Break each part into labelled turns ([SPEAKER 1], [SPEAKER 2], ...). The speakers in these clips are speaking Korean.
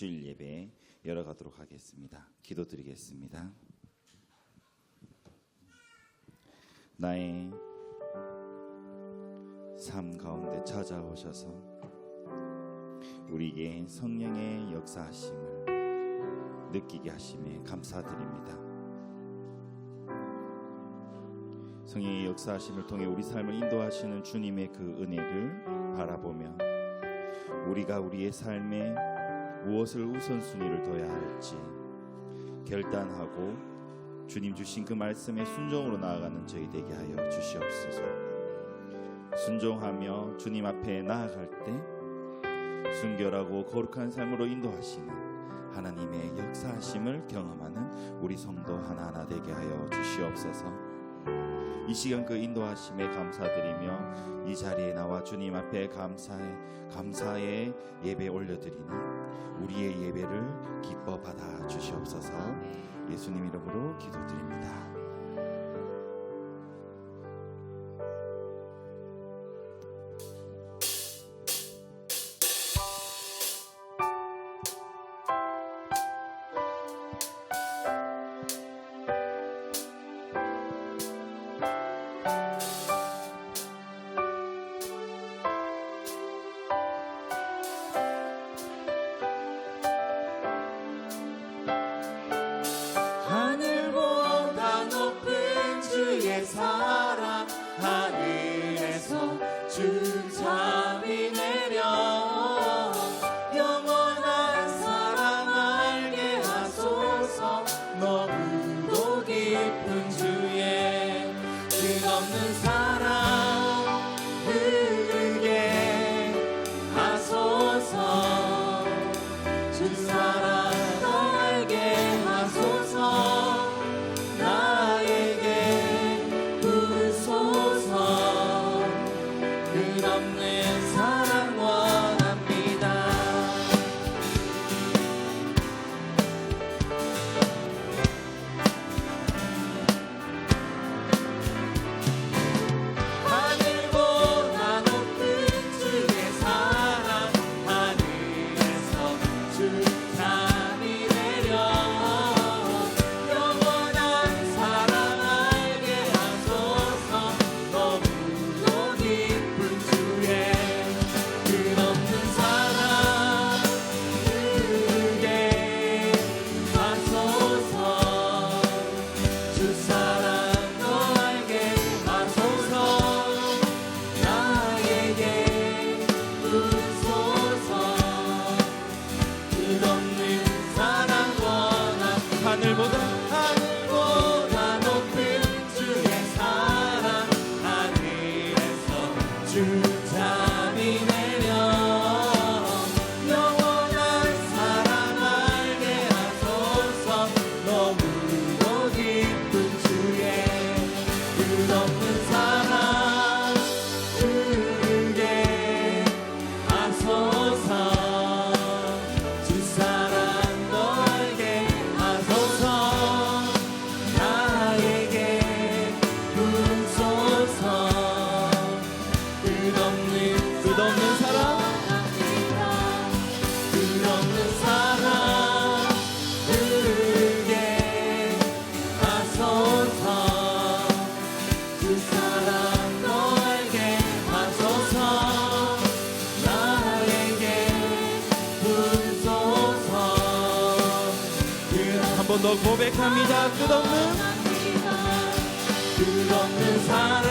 [SPEAKER 1] 주일 예배 열어가도록 하겠습니다. 기도드리겠습니다. 나의 삶 가운데 찾아오셔서 우리에게 성령의 역사하심을 느끼게 하심에 감사드립니다. 성령의 역사하심을 통해 우리 삶을 인도하시는 주님의 그 은혜를 바라보며 우리가 우리의 삶에 무엇을 우선순위를 둬야 할지 결단하고 주님 주신 그 말씀에 순종으로 나아가는 저희 되게 하여 주시옵소서. 순종하며 주님 앞에 나아갈 때 순결하고 거룩한 삶으로 인도하시는 하나님의 역사하심을 경험하는 우리 성도 하나하나 되게 하여 주시옵소서. 이 시간 그 인도하심에 감사드리며 이 자리에 나와 주님 앞에 감사의 감사의 예배 올려드리니 우리의 예배를 기뻐 받아 주시옵소서. 예수님 이름으로 기도드립니다.
[SPEAKER 2] 더 고백합니다. 끝없는 끝없는 사랑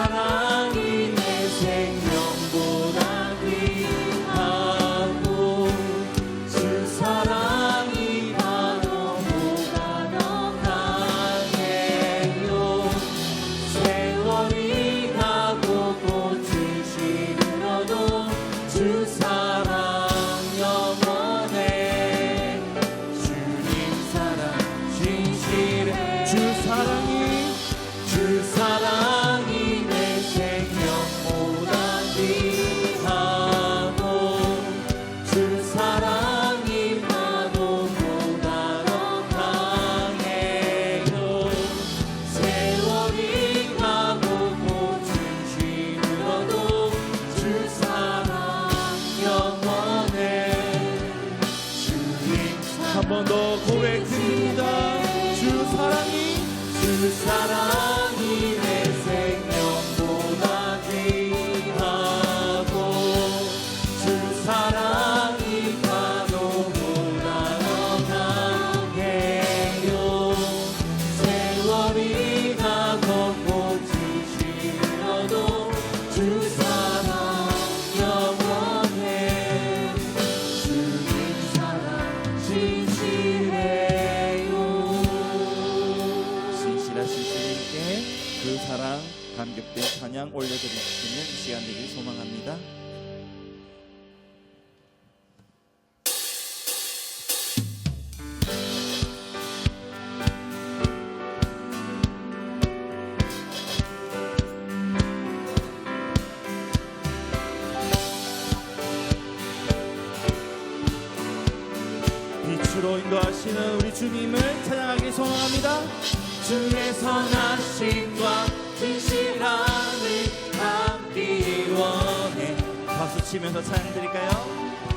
[SPEAKER 1] 사랑이
[SPEAKER 2] 내 생명 주의 선하심과 진실함을 담기 원해
[SPEAKER 1] 박수 치면서 찬양 드릴까요?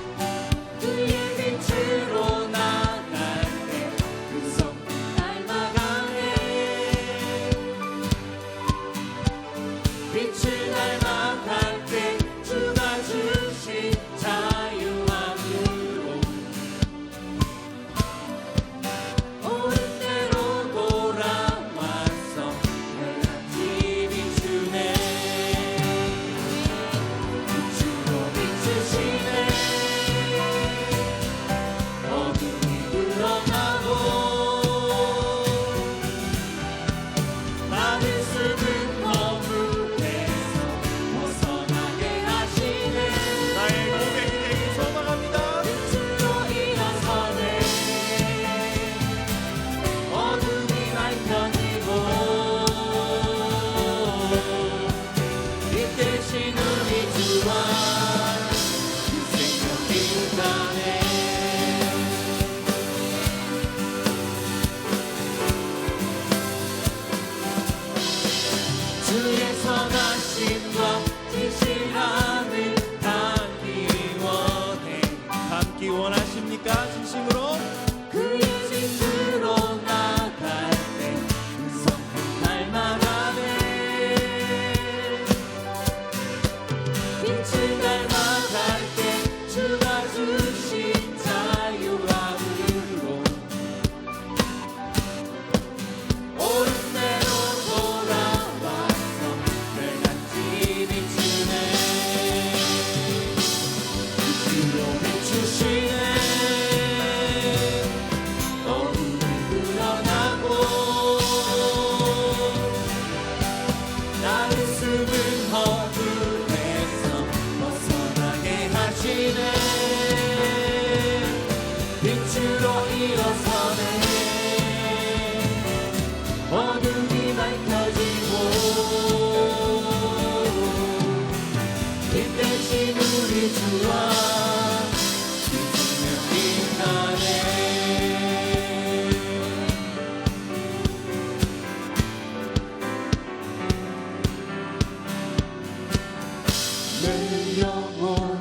[SPEAKER 3] Your own.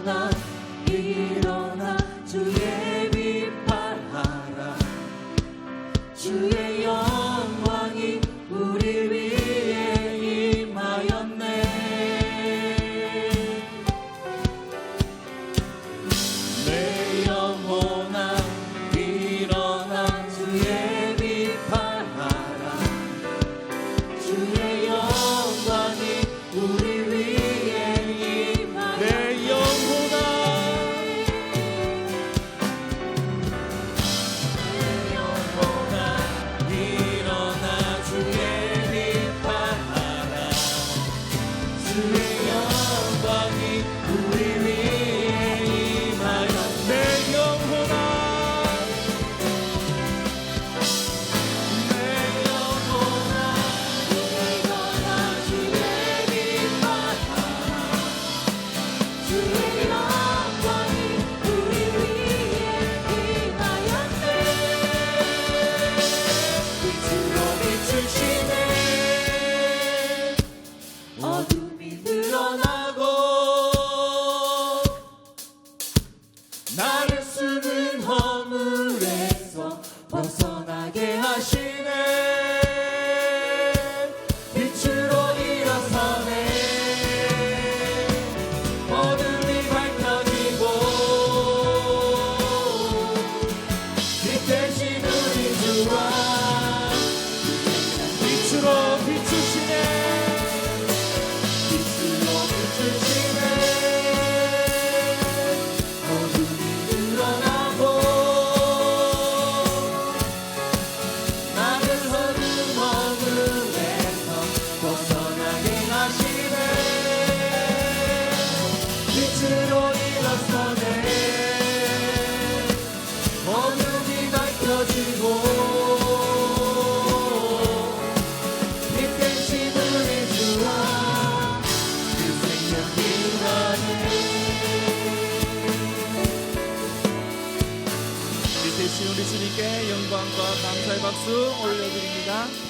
[SPEAKER 3] 박수 올려드립니다.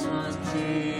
[SPEAKER 1] was Jesus.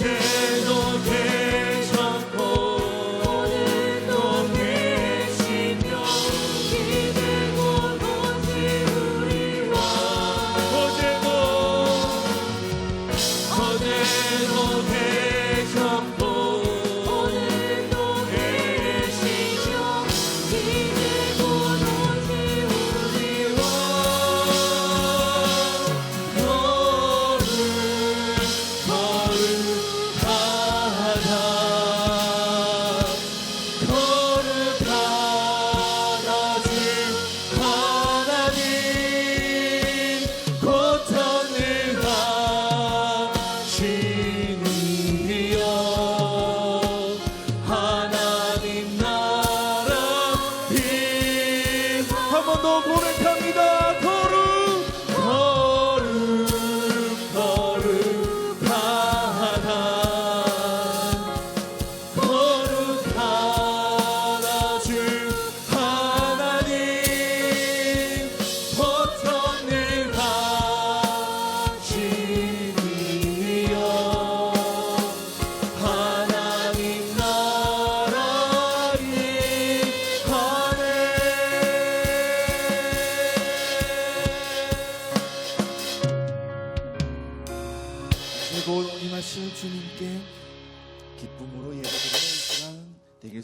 [SPEAKER 1] Yeah.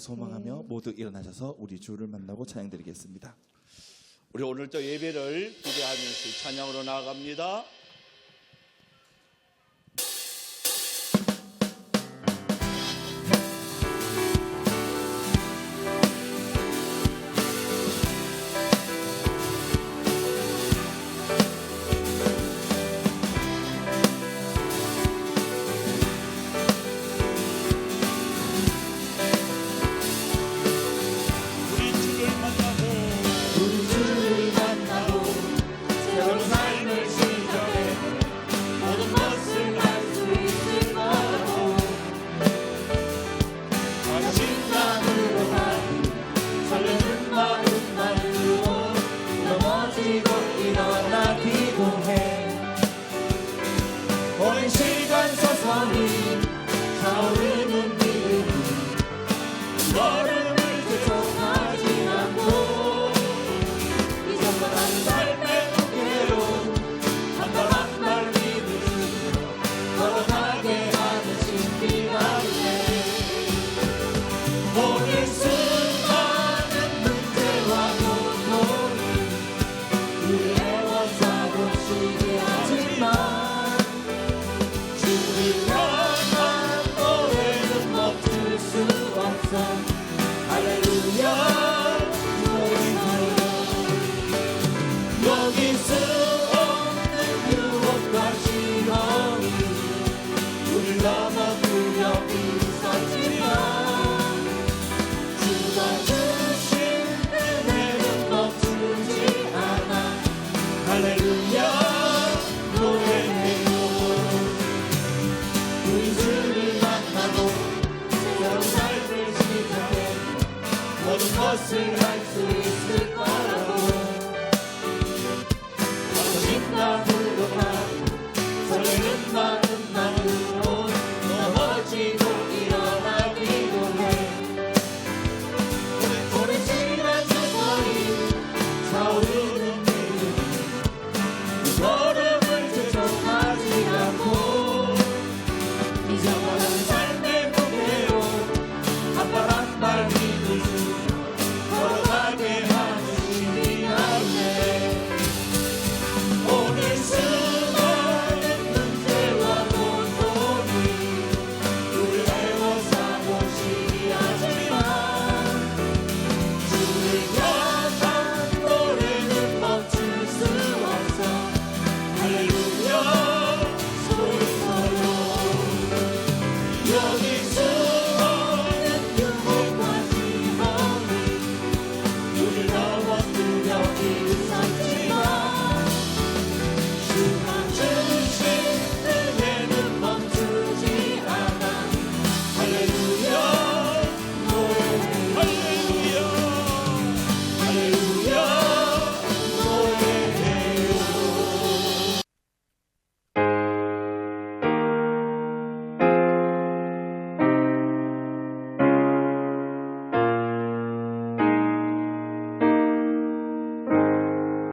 [SPEAKER 4] 소망하며 음. 모두 일어나셔서 우리 주를 만나고 찬양드리겠습니다.
[SPEAKER 1] 우리 오늘 또 예배를 기대하면서 찬양으로 나아갑니다.
[SPEAKER 5] love.